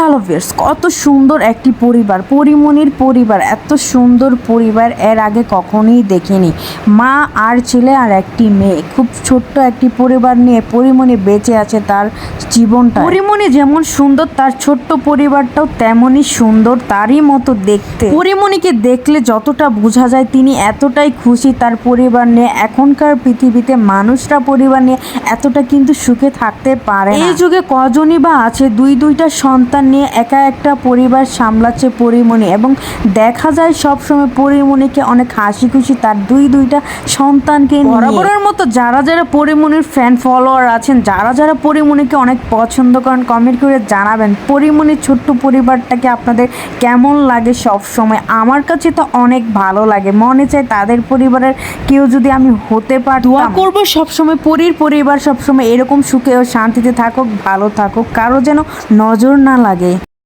Hello viewers কত সুন্দর একটি পরিবার পরিমণির পরিবার, এত সুন্দর পরিবার এর আগে কখনোই দেখিনি। মা আর ছেলে আর একটি মেয়ে, খুব ছোট্ট একটি পরিবার নিয়ে পরিমণি বেঁচে আছে তার জীবনটা পরিমণি যেমন সুন্দর, তার ছোট্ট পরিবারটাও তেমনই সুন্দর, তারই মতো দেখতে। পরিমণিকে দেখলে যতটা বোঝা যায় তিনি এতটাই খুশি তার পরিবার নিয়ে। এখনকার পৃথিবীতে মানুষরা পরিবার নিয়ে এতটা কিন্তু সুখে থাকতে পারে এই যুগে কজনই বা আছে দুই দুইটা সন্তান নিয়ে একা একটা পরিবার সামলাচ্ছে পরিমণি এবং দেখা যায় সবসময় পরিমণিকে অনেক হাসি খুশি তার দুই দুইটা সন্তানকে বরাবরের মতো যারা যারা পরিমণির ফ্যান ফলোয়ার আছেন যারা যারা পরিমণিকে অনেক পছন্দ করেন কমেন্ট করে জানাবেন পরিমণির ছোট্ট পরিবারটাকে আপনাদের কেমন লাগে সব সময়? আমার কাছে তো অনেক ভালো লাগে। মনে চায় তাদের পরিবারের কেউ যদি আমি হতে পারতাম। দোয়া করব সবসময় পরির পরিবার সবসময় এরকম সুখে ও শান্তিতে থাকুক ভালো থাকুক কারও যেন নজর না লাগে